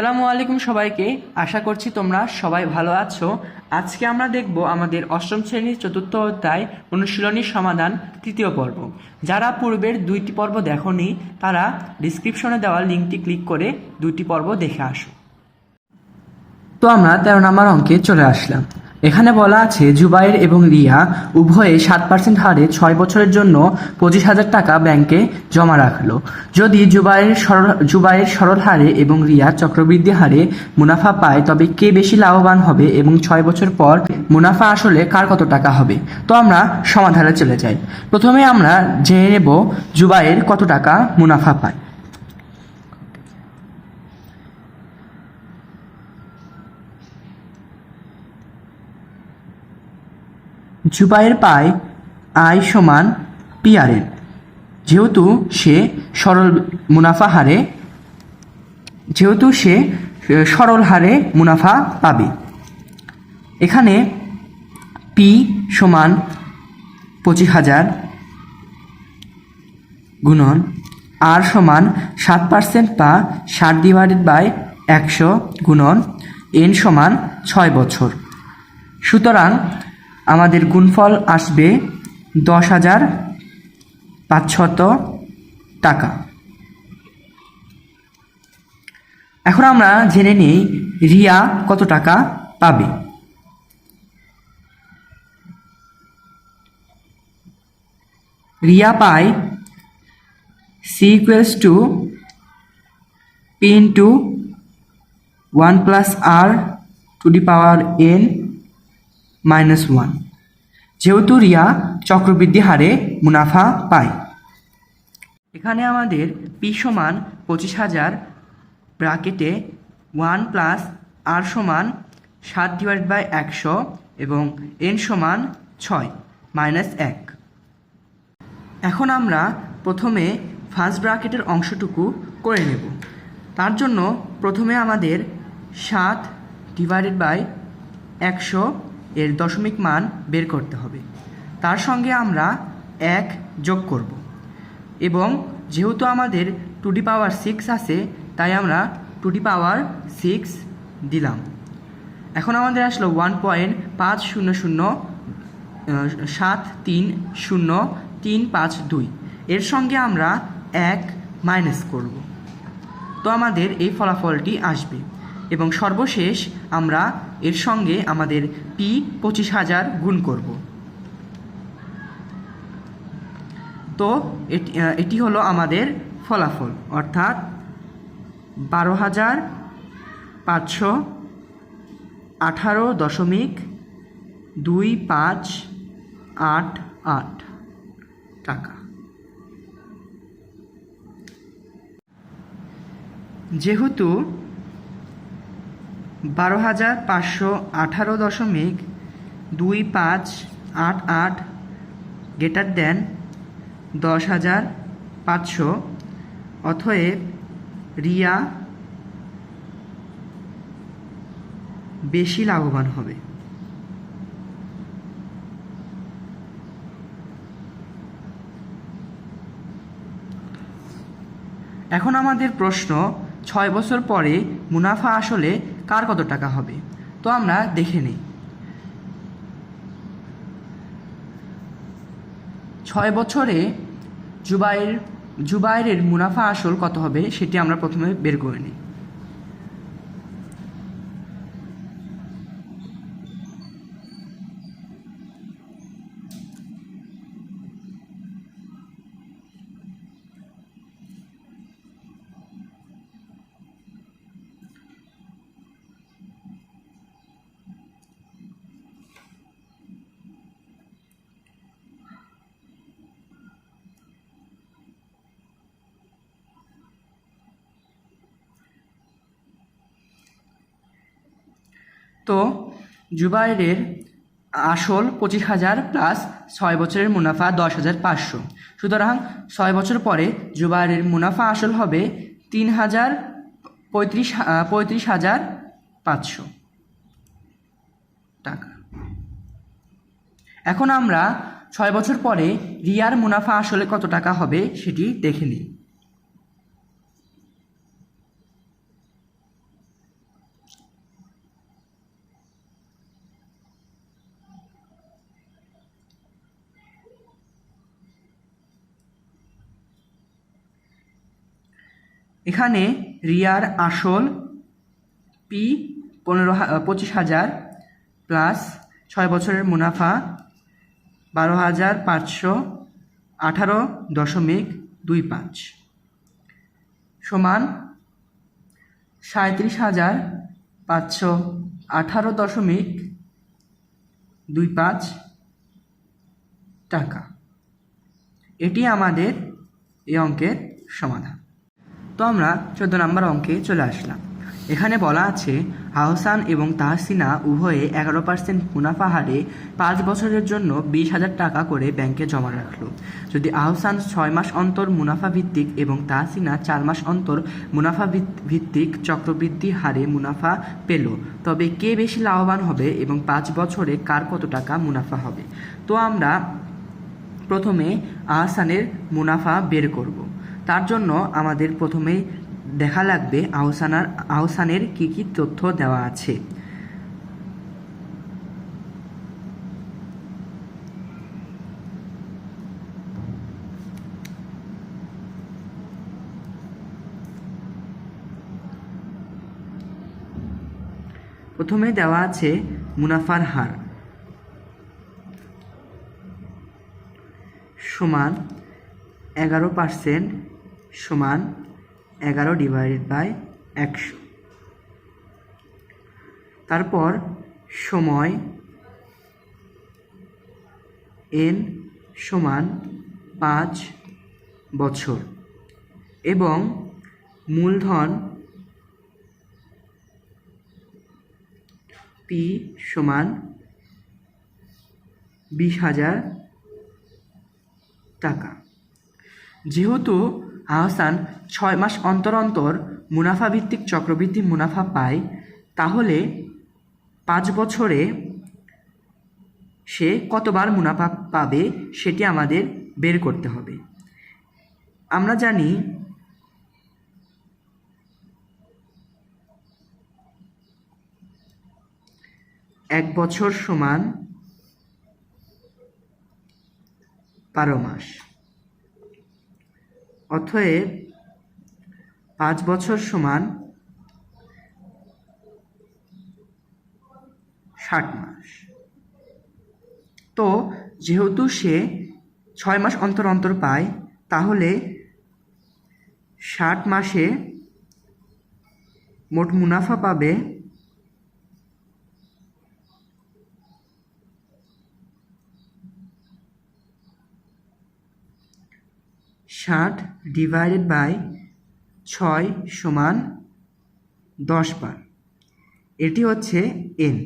সালামু আলাইকুম সবাইকে। আশা করছি তোমরা সবাই ভালো আছো। আজকে আমরা দেখব আমাদের অষ্টম শ্রেণির চতুর্থ অধ্যায় অনুশীলনীর সমাধান, তৃতীয় পর্ব। যারা পূর্বের দুইটি পর্ব দেখনি, তারা ডিসক্রিপশনে দেওয়া লিঙ্কটি ক্লিক করে দুইটি পর্ব দেখে আসো। তো আমরা তেরো নম্বর অঙ্কে চলে আসলাম। এখানে বলা আছে, জুবাইর এবং রিয়া উভয়ে সাত পার্সেন্ট হারে ছয় বছরের জন্য পঁচিশ হাজার টাকা ব্যাংকে জমা রাখল। যদি জুবাইয়ের সরল জুবাইয়ের সরল হারে এবং রিয়া চক্রবৃদ্ধি হারে মুনাফা পায়, তবে কে বেশি লাভবান হবে এবং ছয় বছর পর মুনাফা আসলে কার কত টাকা হবে? তো আমরা সমাধানে চলে যাই। প্রথমে আমরা জেনে নেব জুবাইয়ের কত টাকা মুনাফা পায়। জুবাইয়ের পায় আয় সমান পিআরএন যেহেতু সে সরল মুনাফা হারে, যেহেতু সে সরল হারে মুনাফা পাবে। এখানে পি সমান পঁচিশ হাজার গুণন আর সমান সাত পার্সেন্ট বা ষাট ডিভাইডেড বাই একশো গুণন এন সমান ছয় বছর। সুতরাং আমাদের গুণফল আসবে দশ হাজার পাঁচশত টাকা। এখন আমরা জেনে নিই রিয়া কত টাকা পাবে। রিয়া পায় C equals to P into one plus R to the power N minus one যেহেতু রিয়া চক্রবৃদ্ধি হারে মুনাফা পায়। এখানে আমাদের পি সমান পঁচিশ হাজার ব্রাকেটে ওয়ান প্লাস আর সমান সাত ডিভাইড বাই একশো এবং এন সমান ছয় মাইনাস এক। এখন আমরা প্রথমে ফার্স্ট ব্রাকেটের অংশটুকু করে নেব। তার জন্য প্রথমে আমাদের সাত ডিভাইডেড বাই একশো এর দশমিক মান বের করতে হবে। তার সঙ্গে আমরা এক যোগ করব। এবং যেহেতু আমাদের টু ডি পাওয়ার সিক্স আছে, তাই আমরা টু ডি পাওয়ার সিক্স দিলাম। এখন আমাদের আসলো ওয়ান পয়েন্ট পাঁচ শূন্য শূন্য সাত তিন শূন্য তিন পাঁচ দুই। এর সঙ্গে আমরা এক মাইনাস করব। তো আমাদের এই ফলাফলটি আসবে। এবং সর্বশেষ আমরা এর সঙ্গে আমাদের পি পঁচিশ হাজার গুণ করব। তো এটি এটি হলো আমাদের ফলাফল, অর্থাৎ বারো হাজার পাঁচশো আঠারো দশমিক দুই পাঁচ আট আট টাকা। যেহেতু বারো হাজার পাঁচশো আঠারো দশমিক দুই পাঁচ আট আট গেটার দেন দশ হাজার পাঁচশো। অথয়েব রিয়া বেশি লাভবান হবে। এখন আমাদের প্রশ্ন, ছয় বছর পরে মুনাফা আসলে কার কত টাকা হবে? তো আমরা দেখে নিই। ছয় বছরে জুবাইর জুবাইরের মুনাফা আসল কত হবে, সেটি আমরা প্রথমে বের করে নিই। তো জুবাইরের আসল পঁচিশ হাজার প্লাস ছয় বছরের মুনাফা দশ হাজার পাঁচশো। সুতরাং ছয় বছর পরে জুবাইরের মুনাফা আসল হবে তিন হাজার পঁয়ত্রিশ পঁয়ত্রিশ হাজার পাঁচশো টাকা। এখন আমরা ছয় বছর পরে রিয়ার মুনাফা আসলে কত টাকা হবে সেটি দেখে নিই। এখানে রিয়ার আসল পি পনেরো পঁচিশ হাজার প্লাস ছয় বছরের মুনাফা বারো হাজার পাঁচশো আঠারো দশমিক দুই পাঁচ সমান সাঁত্রিশ হাজার পাঁচশো আঠারো দশমিক দুই পাঁচ টাকা। এটি আমাদের এই অঙ্কের সমাধান। তো আমরা চোদ্দ নম্বর অঙ্কে চলে আসলাম। এখানে বলা আছে, আহসান এবং তাহসিনা উভয়ে এগারো পার্সেন্ট মুনাফা হারে পাঁচ বছরের জন্য বিশ হাজার টাকা করে ব্যাংকে জমা রাখল। যদি আহসান ছয় মাস অন্তর মুনাফা ভিত্তিক এবং তাহসিনা চার মাস অন্তর মুনাফা ভিত- ভিত্তিক চক্রবৃদ্ধি হারে মুনাফা পেল, তবে কে বেশি লাভবান হবে এবং পাঁচ বছরে কার কত টাকা মুনাফা হবে? তো আমরা প্রথমে আহসানের মুনাফা বের করব। তার জন্য আমাদের প্রথমে দেখা লাগবে আহসানার, আহসানের কী কী তথ্য দেওয়া আছে। প্রথমে দেওয়া আছে মুনাফার হার। সমান এগারো পার্সেন্ট সমান এগারো ডিভাইডেড বাই একশো। তারপর সময় এন সমান পাঁচ বছর এবং মূলধন পি সমান বিশ হাজার টাকা। যেহেতু আহসান ছয় মাস অন্তর অন্তর মুনাফা ভিত্তিক চক্রবৃদ্ধি মুনাফা পায়, তাহলে পাঁচ বছরে সে কতবার মুনাফা পাবে সেটি আমাদের বের করতে হবে। আমরা জানি এক বছর সমান বারো মাস। অতএব পাঁচ বছর সমান ষাট মাস। তো যেহেতু সে ছয় মাস অন্তর অন্তর পায়, তাহলে ষাট মাসে মোট মুনাফা পাবে ষাট ডিভাইডেড বাই ছয় সমান দশ বার। এটি হচ্ছে এন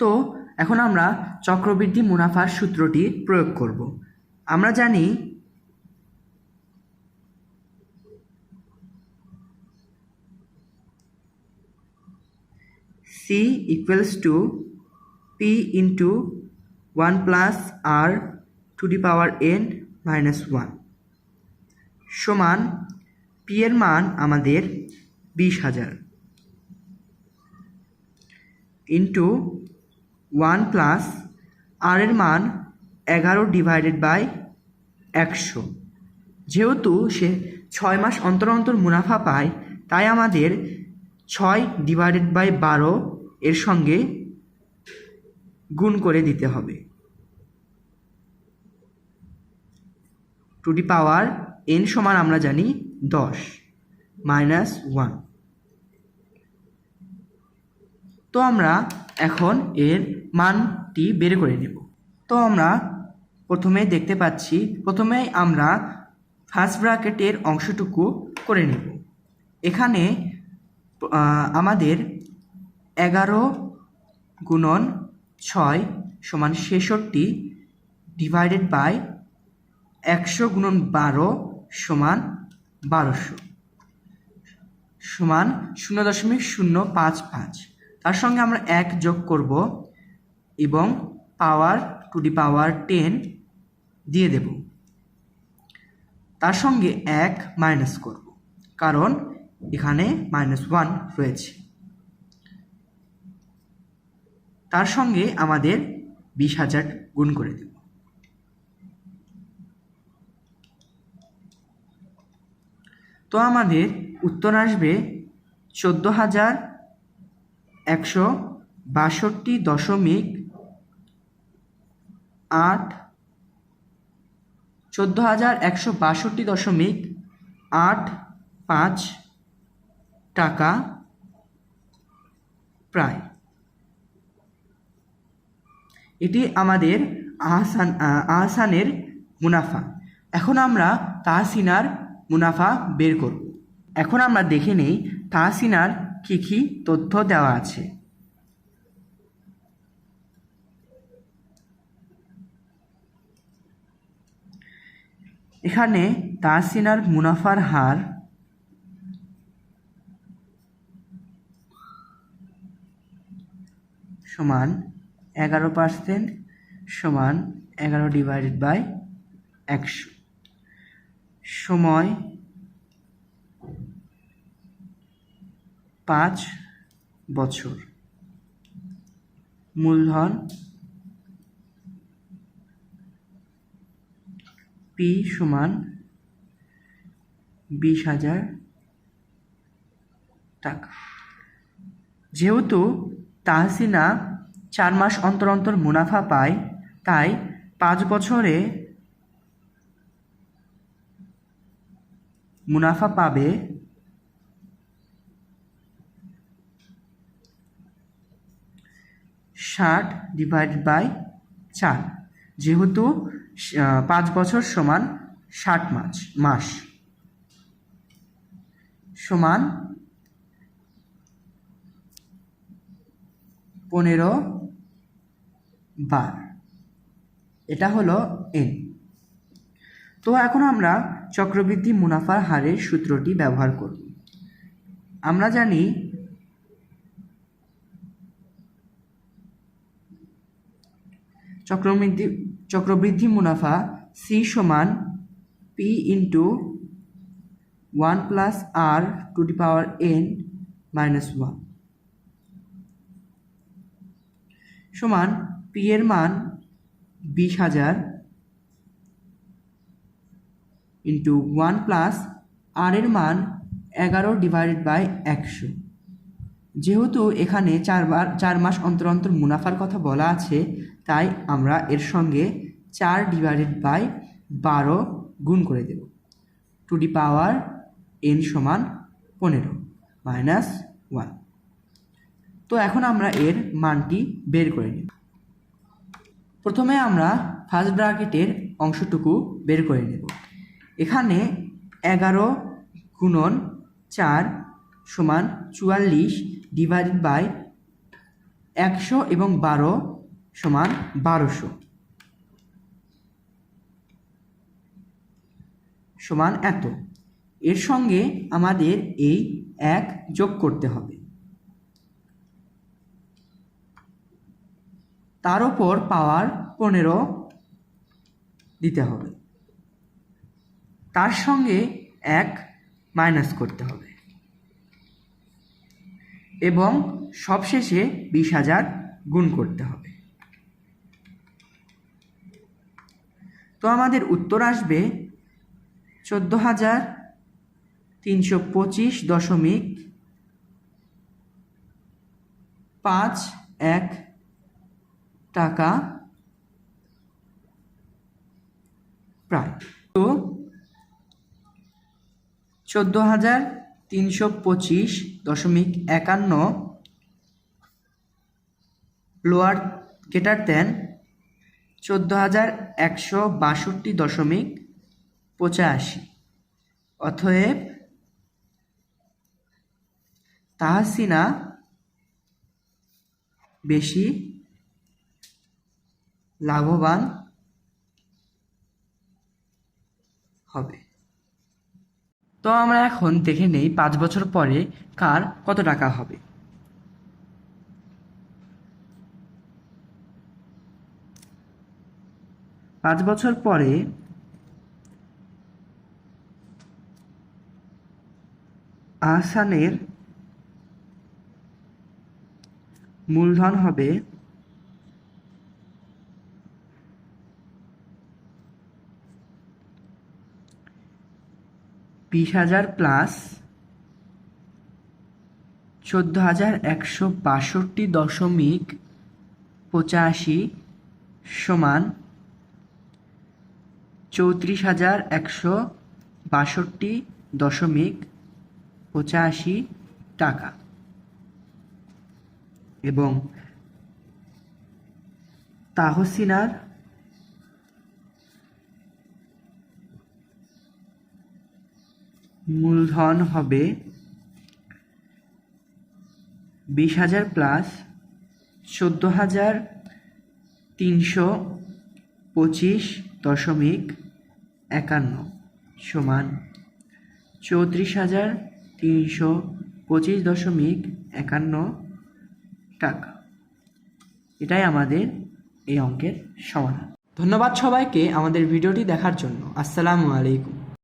তো এখন আমরা চক্রবৃদ্ধি মুনাফার সূত্রটি প্রয়োগ করব। আমরা জানি C equals to P into one plus R to the power N minus one. সমান পি এর মান আমাদের বিশ হাজার। ইন্টু ওয়ান প্লাস আর এর মান এগারো ডিভাইডেড বাই একশো। যেহেতু সে ছয় মাস অন্তর অন্তর মুনাফা পায়, তাই আমাদের ছয় ডিভাইডেড বাই বারো এর সঙ্গে গুণ করে দিতে হবে। টু দি পাওয়ার এন সমান আমরা জানি দশ মাইনাস ওয়ান তো আমরা এখন এর মানটি বের করে নেব। তো আমরা প্রথমে দেখতে পাচ্ছি, প্রথমে আমরা ফার্স্ট ব্র্যাকেটের অংশটুকু করে নেব। এখানে আমাদের এগারো গুণন ছয় সমান ছেষট্টি ডিভাইডেড বাই একশো গুণন বারো সমান বারোশো সমান শূন্য দশমিক শূন্য পাঁচ পাঁচ। তার সঙ্গে আমরা এক যোগ করব এবং power to the power ten দিয়ে দেব। তার সঙ্গে এক মাইনাস করব, কারণ এখানে মাইনাস ওয়ান রয়েছে। তার সঙ্গে আমাদের বিশ হাজার গুণ করে দেব। তো আমাদের উত্তর আসবে চোদ্দ হাজার একশো বাষট্টি দশমিক আট, চোদ্দ হাজার একশো বাষট্টি দশমিক আট, পাঁচ টাকা প্রায়। এটি আমাদের আহসান আহসানের মুনাফা। এখন আমরা তাহসিনার মুনাফা বের করব। এখন আমরা দেখে নেই তাহসিনার কী কী তথ্য দেওয়া আছে। এখানে তাহসিনার মুনাফার হার সমান এগারো পার্সেন্ট সমান এগারো ডিভাইডেড বাই একশো। সময় পাঁচ বছর। মূলধন পি সমান বিশ হাজার টাকা। যেহেতু তাহসিনা চার মাস অন্তর অন্তর মুনাফা পায়, তাই পাঁচ বছরে মুনাফা পাবে ষাট ডিভাইডেড বাই চার। যেহেতু পাঁচ বছর সমান ষাট মাস মাস। সমান পনেরো বার। এটা হলো এন তো এখন আমরা চক্রবৃদ্ধি মুনাফার হারের সূত্রটি ব্যবহার করব। আমরা জানি চক্রবৃদ্ধি চক্রবৃদ্ধি মুনাফা সি সমান P into one plus R to the power N minus one সমান পি এর মান বিশ হাজার ইন্টু ওয়ান প্লাস আর এর মান এগারো ডিভাইডেড বাই একশো। যেহেতু এখানে চারবার চার মাস অন্তর অন্তর মুনাফার কথা বলা আছে, তাই আমরা এর সঙ্গে চার ডিভাইডেড বাই বারো গুণ করে দেব। টু ডি পাওয়ার এন সমান পনেরো মাইনাস ওয়ান তো এখন আমরা এর মানটি বের করে নেব। প্রথমে আমরা ফার্স্ট ব্র্যাকেটের অংশটুকু বের করে নেব। এখানে এগারো গুণন চার সমান চুয়াল্লিশ ডিভাইডেড বাই একশো এবং বারো সমান বারোশো সমান এত। এর সঙ্গে আমাদের এই এক যোগ করতে হবে। তার ওপর পাওয়ার পনেরো দিতে হবে। তার সঙ্গে এক মাইনাস করতে হবে। এবং সবশেষে বিশ হাজার গুণ করতে হবে। তো আমাদের উত্তর আসবে চোদ্দ হাজার তিনশো পঁচিশ দশমিক পাঁচ এক টাকা প্রায়। তো চোদ্দ হাজার তিনশো পঁচিশ দশমিক একান্ন লোয়ার গেটার দেন চোদ্দ হাজার একশো বাষট্টি দশমিক পঁচাশি। অতএব তাহসিনা বেশি লাভবান হবে। তো আমরা এখন দেখে নেই পাঁচ বছর পরে কার কত টাকা হবে। পাঁচ বছর পরে আহসানের মূলধন হবে বিশ হাজার প্লাস চোদ্দ হাজার একশো বাষট্টি দশমিক পঁচাশি সমান চৌত্রিশ হাজার একশো বাষট্টি দশমিক পঁচাশি টাকা। এবং তাহসিনার মূলধন হবে বিশ হাজার প্লাস চোদ্দ হাজার তিনশো পঁচিশ দশমিক একান্ন সমান চৌত্রিশ হাজার তিনশো পঁচিশ দশমিক একান্ন টাকা। এটাই আমাদের এই অঙ্কের সমাধান। ধন্যবাদ সবাইকে আমাদের ভিডিওটি দেখার জন্য। আসসালামু আলাইকুম।